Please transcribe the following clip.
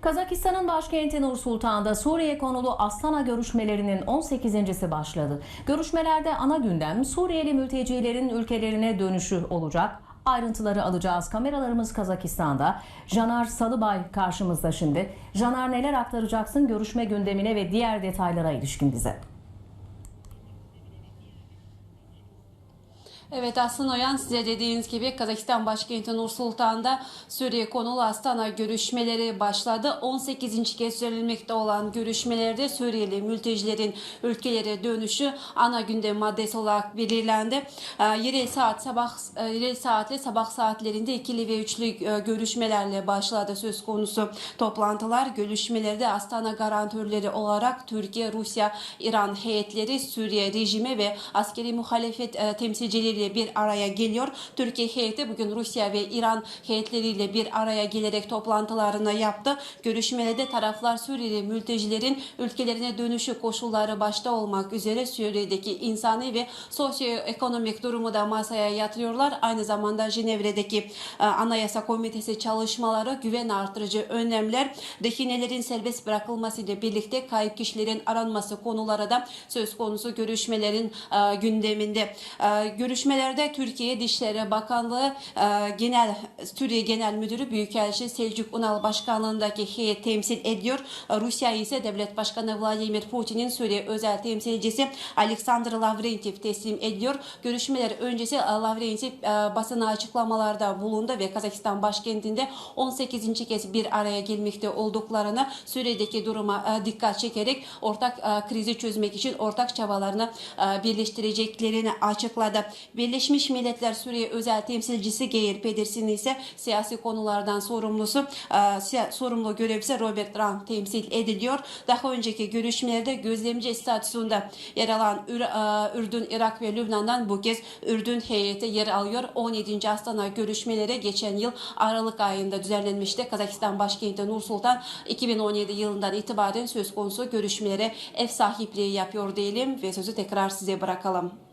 Kazakistan'ın başkenti Nur Sultan'da Suriye konulu Astana görüşmelerinin 18.si başladı. Görüşmelerde ana gündem Suriyeli mültecilerin ülkelerine dönüşü olacak. Ayrıntıları alacağız. Kameralarımız Kazakistan'da. Janar Salıbay karşımızda şimdi. Janar neler aktaracaksın görüşme gündemine ve diğer detaylara ilişkin bize? Evet Aslan Oyan size dediğiniz gibi Kazakistan başkenti Nur Sultan'da Suriye konulu Astana görüşmeleri başladı. 18. kez sürdürülmekte olan görüşmelerde Suriyeli mültecilerin ülkelere dönüşü ana gündem maddesi olarak belirlendi. Ee, Yerel saat sabah e, yerel saatle sabah saatlerinde ikili ve üçlü e, görüşmelerle başladı söz konusu toplantılar. Görüşmelerde Astana garantörleri olarak Türkiye, Rusya, İran heyetleri Suriye rejimi ve askeri muhalefet e, temsilcileriyle bir araya geliyor. Türkiye heyeti bugün Rusya ve İran heyetleriyle bir araya gelerek toplantılarını yaptı. Görüşmelerde taraflar Suriyeli mültecilerin ülkelerine dönüşü koşulları başta olmak üzere Suriye'deki insani ve sosyoekonomik durumu da masaya yatırıyorlar. Aynı zamanda Cenevre'deki e, Anayasa Komitesi çalışmaları güven artırıcı önlemler, rehinelerin serbest bırakılması ile birlikte kayıp kişilerin aranması konuları da söz konusu görüşmelerin e, gündeminde. E, görüşmelerde Türkiye Dışişleri Bakanlığı e, Genel Suriye Genel Müdürü Büyükelçi Selçuk Unal Başkanlığındaki heyet temsil ediyor. E, Rusya ise Devlet Başkanı Vladimir Putin'in Suriye özel temsilcisi Alexander Lavrentiev teslim ediyor. Görüşmeler öncesi e, Lavrentiev e, basına açıklamalarda bulundu ve Kazakistan başkentinde 18. kez bir araya gelmekte olduklarını Suriye'deki duruma e, dikkat çekerek ortak e, krizi çözmek için ortak çabalarını e, birleştireceklerini açıkladı. Birleşmiş Milletler Suriye özel temsilcisi Geir Pedersen ise siyasi konulardan sorumlusu e, sorumlu görevlisi Robert Rand temsil ediliyor. Daha önceki görüşmelerde gözlemci statüsünde yer alan e, Ürdün, Irak ve Lübnan'dan bu kez Ürdün heyeti yer alıyor. 17. Astana görüşmeleri geçen yıl Aralık ayında düzenlenmişti. Kazakistan başkenti Nur Sultan 2017 yılından itibaren söz konusu görüşmelere ev sahipliği yapıyor diyelim ve sözü tekrar size bırakalım.